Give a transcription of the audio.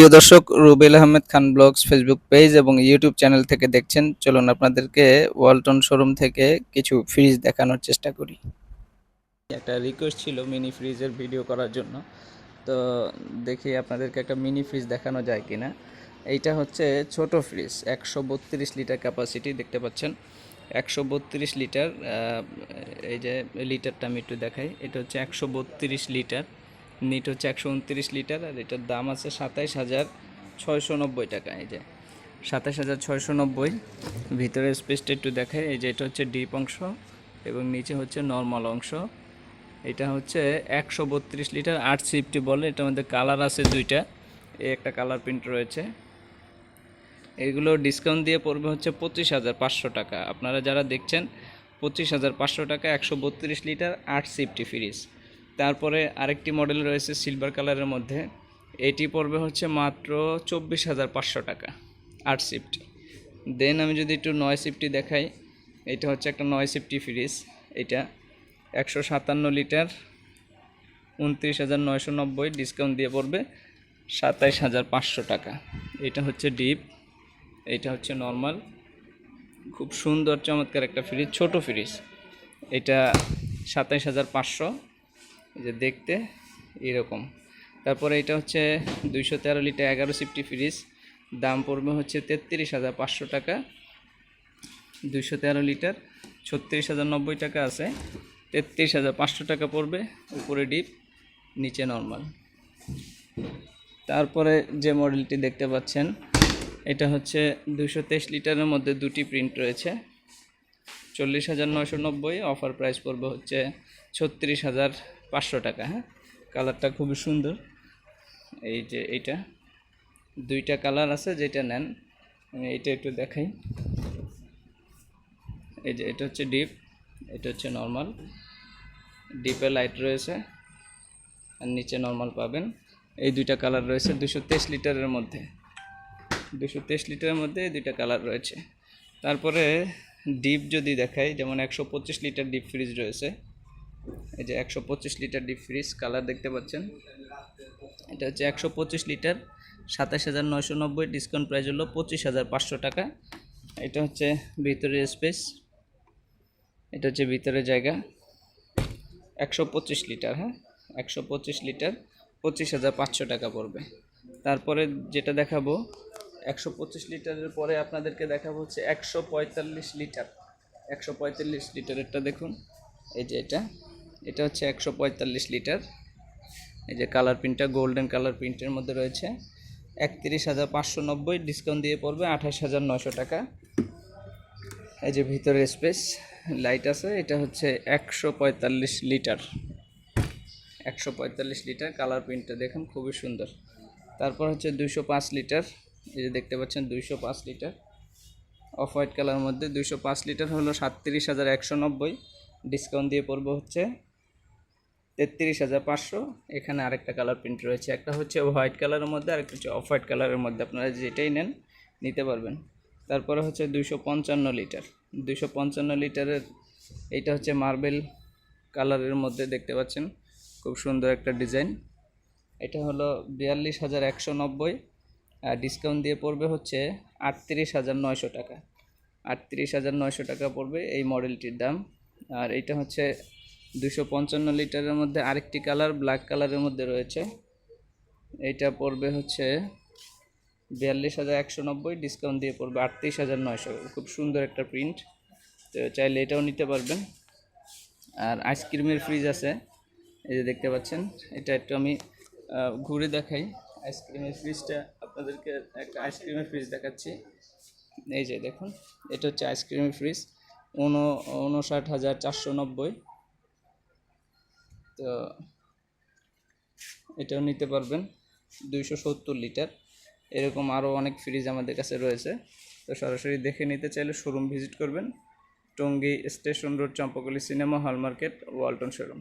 প্রিয় দর্শক, Rubel Ahmed Khan blogs Facebook page এবং ইউটিউব চ্যানেল থেকে দেখছেন। চলুন আপনাদেরকে ওয়ালটন শোরুম থেকে কিছু ফ্রিজ দেখানোর চেষ্টা করি। একটা রিকোয়েস্ট ছিল মিনি ফ্রিজের ভিডিও করার জন্য। তো দেখি আপনাদেরকে একটা মিনি ফ্রিজ দেখানো যায় কিনা। এইটা হচ্ছে ছোট ফ্রিজ একশো বত্রিশ লিটার ক্যাপাসিটি দেখতে পাচ্ছেন। একশো বত্রিশ লিটার এই যে লিটারটা আমি একটু দেখাই। এটা হচ্ছে একশো বত্রিশ লিটার নিট হচ্ছে একশো উনত্রিশ লিটার আর এটার দাম আছে সাতাইশ হাজার ছয়শো নব্বই টাকা, এই যে। সাতাইশ হাজার ছয়শো নব্বই। ভিতরের স্পেসটা একটু দেখাই, এই যে এটা হচ্ছে ডিপ অংশ এবং নিচে হচ্ছে নর্মাল অংশ। এটা হচ্ছে একশো বত্রিশ লিটার, আট সিফটি বলে, এটার মধ্যে কালার আছে দুইটা। এই একটা কালার প্রিন্ট রয়েছে। এগুলো ডিসকাউন্ট দিয়ে পড়বে হচ্ছে পঁচিশ হাজার পাঁচশো টাকা। আপনারা যারা দেখছেন, পঁচিশ হাজার পাঁচশো টাকা, একশো বত্রিশ লিটার, আট সিফটি ফ্রিজ তারপরে আরেকটি মডেল রয়েছে সিলভার কালারের মধ্যে। এটি পড়বে হচ্ছে মাত্র চব্বিশ হাজার পাঁচশো টাকা, আট সিফটি দেন আমি যদি একটু নয় সিফটি দেখাই, এটা হচ্ছে একটা নয় সিফটি ফ্রিজ এটা একশো সাতান্ন লিটার উনত্রিশ হাজার নয়শো নব্বই ডিসকাউন্ট দিয়ে পড়বে সাতাইশ হাজার পাঁচশো টাকা। এটা হচ্ছে ডিপ এটা হচ্ছে নর্মাল খুব সুন্দর চমৎকার একটা ফ্রিজ ছোট ফ্রিজ এটা সাতাইশ হাজার পাঁচশো যে দেখতে এরকম। তারপরে এটা হচ্ছে দুইশো তেরো লিটার এগারো সিফটি ফ্রিজ। দাম পড়বে হচ্ছে তেত্রিশ হাজার পাঁচশো টাকা। দুইশো তেরো লিটার ছত্রিশ হাজার নব্বই টাকা আছে। তেত্রিশ হাজার পাঁচশো টাকা পড়বে উপরে ডিপ, নিচে নর্মাল। তারপরে যে মডেলটি দেখতে পাচ্ছেন, এটা হচ্ছে দুশো তেইশ লিটারের মধ্যে দুটি প্রিন্ট রয়েছে। চল্লিশ হাজার নশো নব্বই অফার প্রাইস পড়বে হচ্ছে ছত্রিশ হাজার পাঁচশো টাকা হ্যাঁ? কালারটা খুবই সুন্দর। এই যে এইটা, দুইটা কালার আছে যেটা নেন। এইটা একটু দেখাই। এই যে এটা হচ্ছে ডিপ এটা হচ্ছে নর্মাল ডিপে লাইট রয়েছে, আর নিচে নর্মাল পাবেন। এই দুইটা কালার রয়েছে দুশো তেইশ লিটারের মধ্যে। দুশো তেইশ লিটারের মধ্যে এই দুইটা কালার রয়েছে। তারপরে ডিপ যদি দেখাই, যেমন একশো পঁচিশ লিটার ডিপ ফ্রিজ রয়েছে। এই যে একশো পঁচিশ লিটার ডিপ ফ্রিজ কালার দেখতে পাচ্ছেন। এটা হচ্ছে একশো পঁচিশ লিটার, সাতাশ হাজার নয়শো নব্বই ডিসকাউন্ট প্রাইস হলো পঁচিশ হাজার পাঁচশো টাকা। এটা হচ্ছে ভিতরের স্পেস এটা হচ্ছে ভিতরের জায়গা। একশো পঁচিশ লিটার হ্যাঁ? একশো পঁচিশ লিটার, পঁচিশ হাজার পাঁচশো টাকা পড়বে। তারপরে যেটা দেখাবো, একশো পঁচিশ লিটারের পরে আপনাদেরকে দেখাবো হচ্ছে একশো পঁয়তাল্লিশ লিটার। একশো পঁয়তাল্লিশ লিটারেরটা দেখুন, এই যে এটা। এটা হচ্ছে একশো পঁয়তাল্লিশ লিটার। এই যে কালার প্রিন্টটা গোল্ডেন কালার প্রিন্টের মধ্যে রয়েছে। একত্রিশ হাজার পাঁচশো নব্বই ডিসকাউন্ট দিয়ে পড়বে আঠাশ হাজার নশো টাকা। এই যে ভিতরে স্পেস, লাইট আছে, এটা হচ্ছে একশো পঁয়তাল্লিশ লিটার। একশো পঁয়তাল্লিশ লিটার কালার প্রিন্টটা দেখুন, খুবই সুন্দর। তারপর হচ্ছে দুইশো পাঁচ লিটার। এই যে দেখতে পাচ্ছেন, দুইশো পাঁচ লিটার। অফ হোয়াইট কালার মধ্যে দুইশো পাঁচ লিটার হলো সাতত্রিশ হাজার একশো নব্বই। ডিসকাউন্ট দিয়ে পড়বে হচ্ছে তেত্রিশ হাজার পাঁচশো। এখানে আরেকটা কালার প্রিন্ট রয়েছে। একটা হচ্ছে হোয়াইট কালারের মধ্যে, আরেকটা হচ্ছে অফ হোয়াইট কালারের মধ্যে। আপনারা যেটাই নেন, নিতে পারবেন। তারপরে হচ্ছে দুইশো পঞ্চান্ন লিটার। দুইশো পঞ্চান্ন লিটারের এইটা হচ্ছে মার্বেল কালারের মধ্যে দেখতে পাচ্ছেন। খুব সুন্দর একটা ডিজাইন এটা হলো বিয়াল্লিশ হাজার একশো নব্বই। আর ডিসকাউন্ট দিয়ে পড়বে হচ্ছে আটত্রিশ হাজার নয়শো টাকা। আটত্রিশ হাজার নয়শো টাকা পড়বে এই মডেলটির দাম। আর এইটা হচ্ছে দুশো পঞ্চান্ন লিটারের মধ্যে আরেকটি কালার, ব্ল্যাক কালারের মধ্যে রয়েছে। এইটা পড়বে হচ্ছে বিয়াল্লিশ হাজার একশো নব্বই ডিসকাউন্ট দিয়ে পড়বে আটত্রিশ হাজার নয়শো। খুব সুন্দর একটা প্রিন্ট তো চাইলে এটাও নিতে পারবেন। আর আইসক্রিমের ফ্রিজ আছে। এই যে দেখতে পাচ্ছেন, এটা একটু আমি ঘুরে দেখাই। আইসক্রিমের ফ্রিজটা আপনাদেরকে একটা আইসক্রিমের ফ্রিজ দেখাচ্ছি। এই যে দেখুন, এটা হচ্ছে আইসক্রিমের ফ্রিজ উন, উনষাট হাজার চারশো নব্বই। তো এটাও নিতে পারবেন। দুইশো সত্তর লিটার। এরকম আরও অনেক ফ্রিজ আমাদের কাছে রয়েছে। তো সরাসরি দেখে নিতে চাইলে শোরুম ভিজিট করবেন। Tongi station road Champakali cinema hall market Walton showroom